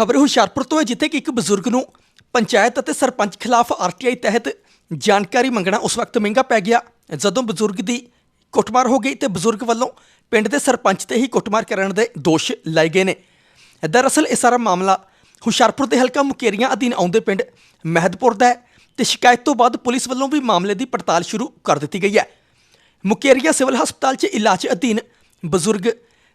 ਖਬਰ ਹੁਸ਼ਿਆਰਪੁਰ ਤੋਂ ਹੈ, ਜਿੱਥੇ ਕਿ ਇੱਕ ਬਜ਼ੁਰਗ ਨੂੰ ਪੰਚਾਇਤ ਅਤੇ ਸਰਪੰਚ ਖਿਲਾਫ ਆਰਟੀਆਈ ਤਹਿਤ ਜਾਣਕਾਰੀ ਮੰਗਣਾ ਉਸ ਵਕਤ ਮਹਿੰਗਾ ਪੈ ਗਿਆ। ਜਦੋਂ ਬਜ਼ੁਰਗ ਦੀ ਕੁੱਟਮਾਰ ਹੋ ਗਈ ਤੇ ਬਜ਼ੁਰਗ ਵੱਲੋਂ ਪਿੰਡ ਦੇ ਸਰਪੰਚ ਤੇ ਹੀ ਕੁੱਟਮਾਰ ਕਰਨ ਦੇ ਦੋਸ਼ ਲਾਏ ਗਏ ਨੇ। ਦਰਅਸਲ ਇਹ ਸਾਰਾ ਮਾਮਲਾ ਹੁਸ਼ਿਆਰਪੁਰ ਦੇ ਹਲਕਾ ਮੁਕੇਰੀਆਂ ਅਧੀਨ ਆਉਂਦੇ ਪਿੰਡ ਮਹਿਦਪੁਰ ਦਾ ਹੈ ਤੇ ਸ਼ਿਕਾਇਤ ਤੋਂ ਬਾਅਦ ਪੁਲਿਸ ਵੱਲੋਂ ਵੀ ਮਾਮਲੇ ਦੀ ਪੜਤਾਲ ਸ਼ੁਰੂ ਕਰ ਦਿੱਤੀ ਗਈ ਹੈ। ਮੁਕੇਰੀਆਂ ਸਿਵਲ ਹਸਪਤਾਲ 'ਚ ਇਲਾਜ ਅਧੀਨ ਬਜ਼ੁਰਗ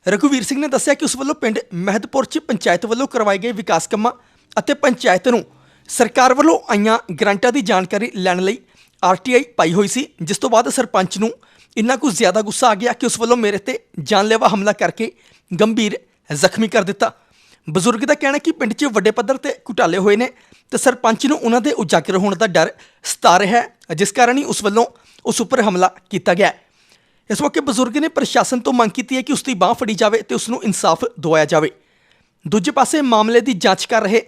ਰਘੁਵੀਰ ਸਿੰਘ ਨੇ ਦੱਸਿਆ ਕਿ ਉਸ ਵੱਲੋਂ ਪਿੰਡ ਮਹਿਦਪੁਰ 'ਚ ਪੰਚਾਇਤ ਵੱਲੋਂ ਕਰਵਾਏ ਗਏ ਵਿਕਾਸ ਕੰਮਾਂ ਅਤੇ ਪੰਚਾਇਤ ਨੂੰ ਸਰਕਾਰ ਵੱਲੋਂ ਆਈਆਂ ਗ੍ਰਾਂਟਾਂ ਦੀ ਜਾਣਕਾਰੀ ਲੈਣ ਲਈ ਆਰਟੀਆਈ ਪਾਈ ਹੋਈ ਸੀ, ਜਿਸ ਤੋਂ ਬਾਅਦ ਸਰਪੰਚ ਨੂੰ ਇੰਨਾ ਕੁ ਜ਼ਿਆਦਾ ਗੁੱਸਾ ਆ ਗਿਆ ਕਿ ਉਸ ਵੱਲੋਂ ਮੇਰੇ ਤੇ ਜਾਨਲੇਵਾ ਹਮਲਾ ਕਰਕੇ ਗੰਭੀਰ ਜ਼ਖਮੀ ਕਰ ਦਿੱਤਾ। ਬਜ਼ੁਰਗ ਦਾ ਕਹਿਣਾ ਕਿ ਪਿੰਡ 'ਚ ਵੱਡੇ ਪੱਧਰ ਤੇ ਘੁਟਾਲੇ ਹੋਏ ਨੇ ਤੇ ਸਰਪੰਚ ਨੂੰ ਉਹਨਾਂ ਦੇ ਉਜਾਗਰ ਹੋਣ ਦਾ ਡਰ ਸਤਾ ਰਿਹਾ ਹੈ, ਜਿਸ ਕਾਰਨ ਹੀ ਉਸ ਵੱਲੋਂ ਉਸ ਉੱਪਰ ਹਮਲਾ ਕੀਤਾ ਗਿਆ ਹੈ। ਇਸ ਮੌਕੇ ਬਜ਼ੁਰਗ ਨੇ ਪ੍ਰਸ਼ਾਸਨ ਤੋਂ ਮੰਗ ਕੀਤੀ ਹੈ ਕਿ ਉਸ ਦੀ ਬਾਹ ਫੜੀ ਜਾਵੇ ਤੇ ਉਸ ਨੂੰ ਇਨਸਾਫ ਦਿਵਾਇਆ ਜਾਵੇ। ਦੂਜੇ ਪਾਸੇ ਮਾਮਲੇ ਦੀ ਜਾਂਚ ਕਰ ਰਹੇ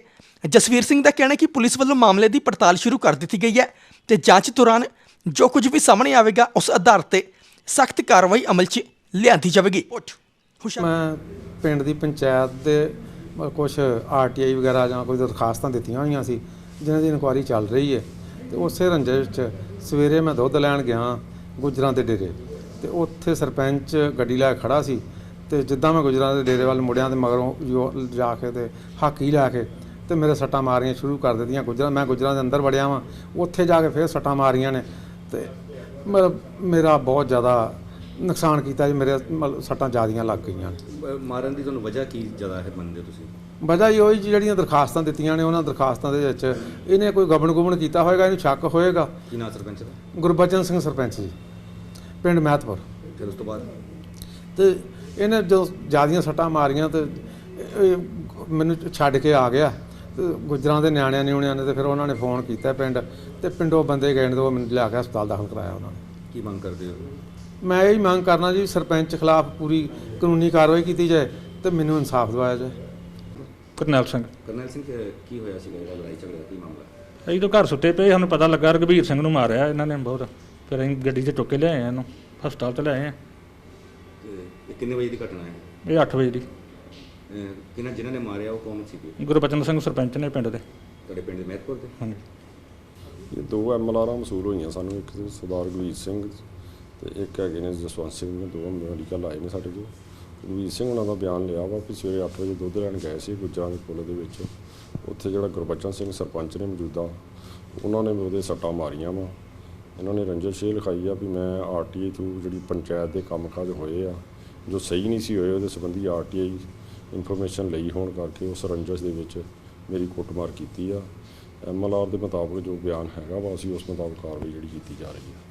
ਜਸਵੀਰ ਸਿੰਘ ਦਾ ਕਹਿਣਾ ਹੈ ਕਿ ਪੁਲਿਸ ਵੱਲੋਂ ਮਾਮਲੇ ਦੀ ਪੜਤਾਲ ਸ਼ੁਰੂ ਕਰ ਦਿੱਤੀ ਗਈ ਹੈ ਤੇ ਜਾਂਚ ਦੌਰਾਨ ਜੋ ਕੁਝ ਵੀ ਸਾਹਮਣੇ ਆਵੇਗਾ ਉਸ ਆਧਾਰ ਤੇ ਸਖਤ ਕਾਰਵਾਈ ਅਮਲ 'ਚ ਲਿਆਂਦੀ ਜਾਵੇਗੀ। ਮੈਂ ਪਿੰਡ ਦੀ ਪੰਚਾਇਤ ਦੇ ਕੁਝ ਆਰਟੀਆਈ ਵਗੈਰਾ ਜਾਂ ਕੋਈ ਦਰਖਾਸਤਾਂ ਦਿੱਤੀਆਂ ਹੋਈਆਂ ਸੀ ਜਿਨ੍ਹਾਂ ਦੀ ਇਨਕੁਆਇਰੀ ਚੱਲ ਰਹੀ ਹੈ। ਤੇ ਉਸੇ ਰੰਜੇ ਵਿੱਚ ਸਵੇਰੇ ਮੈਂ ਦੁੱਧ ਲੈਣ ਗਿਆ ਗੁਜਰਾਂ ਦੇ ਡੇਰੇ। ਤੇ ਉੱਥੇ ਸਰਪੰਚ ਗੱਡੀ ਲੈ ਕੇ ਖੜਾ ਸੀ ਤੇ ਜਿੱਦਾਂ ਮੈਂ ਗੁਜਰਾਂ ਦੇ ਡੇਰੇ ਵੱਲ ਮੁੜਿਆ ਤੇ ਮਗਰੋਂ ਜੋ ਜਾ ਕੇ ਤੇ ਹਾਕੀ ਲੈ ਕੇ ਤੇ ਮੇਰੇ ਸੱਟਾਂ ਮਾਰੀਆਂ ਸ਼ੁਰੂ ਕਰ ਦਿੱਤੀਆਂ ਗੁਜਰਾਂ ਮੈਂ ਗੁਜਰਾਂ ਦੇ ਅੰਦਰ ਵੜਿਆ ਵਾਂ ਉੱਥੇ ਜਾ ਕੇ ਫਿਰ ਸੱਟਾਂ ਮਾਰੀਆਂ ਨੇ ਤੇ ਮਤਲਬ ਮੇਰਾ ਬਹੁਤ ਜ਼ਿਆਦਾ ਨੁਕਸਾਨ ਕੀਤਾ ਜੀ ਮੇਰੇ ਮਤਲਬ ਸੱਟਾਂ ਜ਼ਿਆਦੀਆਂ ਲੱਗ ਗਈਆਂ ਮਾਰਨ ਦੀ ਤੁਹਾਨੂੰ ਵਜ੍ਹਾ ਕੀ ਜ਼ਿਆਦਾ ਹੈ ਮੰਨਦੇ ਤੁਸੀਂ? ਵਜ੍ਹਾ ਹੀ ਉਹੀ ਜਿਹੜੀਆਂ ਦਰਖਾਸਤਾਂ ਦਿੱਤੀਆਂ ਨੇ ਉਹਨਾਂ ਦਰਖਾਸਤਾਂ ਦੇ ਵਿੱਚ ਇਹਨੇ ਕੋਈ ਗਬਨ ਗੁਬਨ ਕੀਤਾ ਹੋਏਗਾ ਇਹਨੂੰ ਸ਼ੱਕ ਹੋਏਗਾ? ਕੀ ਸਰਪੰਚ ਦਾ? ਗੁਰਬਚਨ ਸਿੰਘ ਸਰਪੰਚ ਜੀ। ਪਿੰਡ ਮਹਿਤਪੁਰ। ਫਿਰ ਉਸ ਤੋਂ ਬਾਅਦ? ਤੇ ਇਹਨੇ ਜਦੋਂ ਜਿਆਦੀਆਂ ਸੱਟਾਂ ਮਾਰੀਆਂ ਤੇ ਇਹ ਮੈਨੂੰ ਛੱਡ ਕੇ ਆ ਗਿਆ। ਤੇ ਗੁਜਰਾਂ ਦੇ ਨਿਆਣਿਆਂ ਨਿਉਣਿਆਂ ਨੇ ਤੇ ਫਿਰ ਉਹਨਾਂ ਨੇ ਫੋਨ ਕੀਤਾ ਪਿੰਡ ਤੇ ਪਿੰਡੋਂ ਬੰਦੇ ਗਏ ਨੇ ਤੇ ਉਹ ਮੈਨੂੰ ਲਿਆ ਕੇ ਹਸਪਤਾਲ ਦਾਖਲ ਕਰਾਇਆ ਉਹਨਾਂ ਨੇ। ਕੀ ਮੰਗ ਕਰਦੇ ਹੋ? ਮੈਂ ਇਹ ਹੀ ਮੰਗ ਕਰਨਾ ਜੀ ਸਰਪੰਚ ਖਿਲਾਫ ਪੂਰੀ ਕਾਨੂੰਨੀ ਕਾਰਵਾਈ ਕੀਤੀ ਜਾਏ ਤੇ ਮੈਨੂੰ ਇਨਸਾਫ ਦਿਵਾਇਆ ਜਾਏ। ਕਰਨੈਲ ਸਿੰਘ। ਕਰਨੈਲ ਸਿੰਘ ਅਹ ਕੀ ਹੋਇਆ ਸੀਗਾ ਇਹਦਾ ਲੜਾਈ ਝਗੜਾ ਦਾ? ਕੀ ਮਾਮਲਾ? ਅਸੀਂ ਤਾਂ ਘਰ ਸੁੱਤੇ ਪਏ ਸਾਨੂੰ ਪਤਾ ਲੱਗਾ ਰਘਬੀਰ ਸਿੰਘ ਨੂੰ ਮਾਰਿਆ ਇਹਨਾਂ ਨੇ ਬਹੁਤ। ਫਿਰ ਅਸੀਂ ਗੱਡੀ 'ਚ ਚੁੱਕ ਕੇ ਲਿਆਏ ਇਹਨੂੰ ਹਸਪਤਾਲ 'ਚ ਲਿਆਏ ਆ। ਤੇ ਇਹ ਕਿੰਨੇ ਵਜੇ ਦੀ ਘਟਨਾ ਹੈ? ਇਹ 8 ਵਜੇ ਦੀ। ਅਹ ਕਿਹਨਾਂ ਜਿਨ੍ਹਾਂ ਨੇ ਮਾਰਿਆ ਉਹ ਕੌਣ ਸੀਗੇ? ਗੁਰਬਚਨ ਸਿੰਘ ਸਰਪੰਚ ਨੇ ਪਿੰਡ ਦੇ। ਤੁਹਾਡੇ ਪਿੰਡ ਦੇ ਮਹਿਤਪੁਰ ਦੇ? ਹਾਂਜੀ। ਇਹ ਦੋ ਐਮਐਲਆਰਾਂ ਮਸੂਲ ਹੋਈਆਂ ਸਾਨੂੰ ਇੱਕ ਤੇ ਸਰਦਾਰ ਗੁਰਵੀਰ ਸਿੰਘ ਤੇ ਇੱਕ ਹੈਗੇ ਨੇ ਜਸਵੰਤ ਸਿੰਘ ਨੇ ਦੋ ਮੈਡੀਕਲ ਆਏ ਨੇ ਸਾਡੇ ਕੋਲ। ਗੁਰਵੀਰ ਸਿੰਘ ਉਹਨਾਂ ਦਾ ਬਿਆਨ ਲਿਆ ਵਾ ਕਿ ਸਵੇਰੇ 8 ਵਜੇ ਦੁੱਧ ਲੈਣ ਗਏ ਸੀ ਗੁੱਜਰਾਂ ਦੇ ਪੁੱਲ ਦੇ ਵਿੱਚ। ਉੱਥੇ ਜਿਹੜਾ ਗੁਰਬਚਨ ਸਿੰਘ ਸਰਪੰਚ ਨੇ ਮੌਜੂਦਾ ਉਹਨਾਂ ਨੇ ਵੀ ਉਹਦੇ ਸੱਟਾਂ ਮਾਰੀਆਂ ਵਾ। ਇਹਨਾਂ ਨੇ ਰੰਜਿਸ਼ ਇਹ ਲਿਖਾਈ ਆ ਵੀ ਮੈਂ ਆਰਟੀਆਈ ਥਰੂ ਜਿਹੜੀ ਪੰਚਾਇਤ ਦੇ ਕੰਮਕਾਜ ਹੋਏ ਆ, ਜੋ ਸਹੀ ਨਹੀਂ ਸੀ ਹੋਏ ਉਹਦੇ ਸੰਬੰਧੀ ਆਰਟੀਆਈ ਇਨਫੋਰਮੇਸ਼ਨ ਲਈ ਹੋਣ ਕਰਕੇ ਉਸ ਰੰਜਿਸ਼ ਦੇ ਵਿੱਚ ਮੇਰੀ ਕੁੱਟਮਾਰ ਕੀਤੀ ਆ। ਐਮਐਲਆਰ ਦੇ ਮੁਤਾਬਕ ਜੋ ਬਿਆਨ ਹੈਗਾ ਵਾ, ਅਸੀਂ ਉਸ ਮੁਤਾਬਕ ਕਾਰਵਾਈ ਜਿਹੜੀ ਕੀਤੀ ਜਾ ਰਹੀ ਹੈ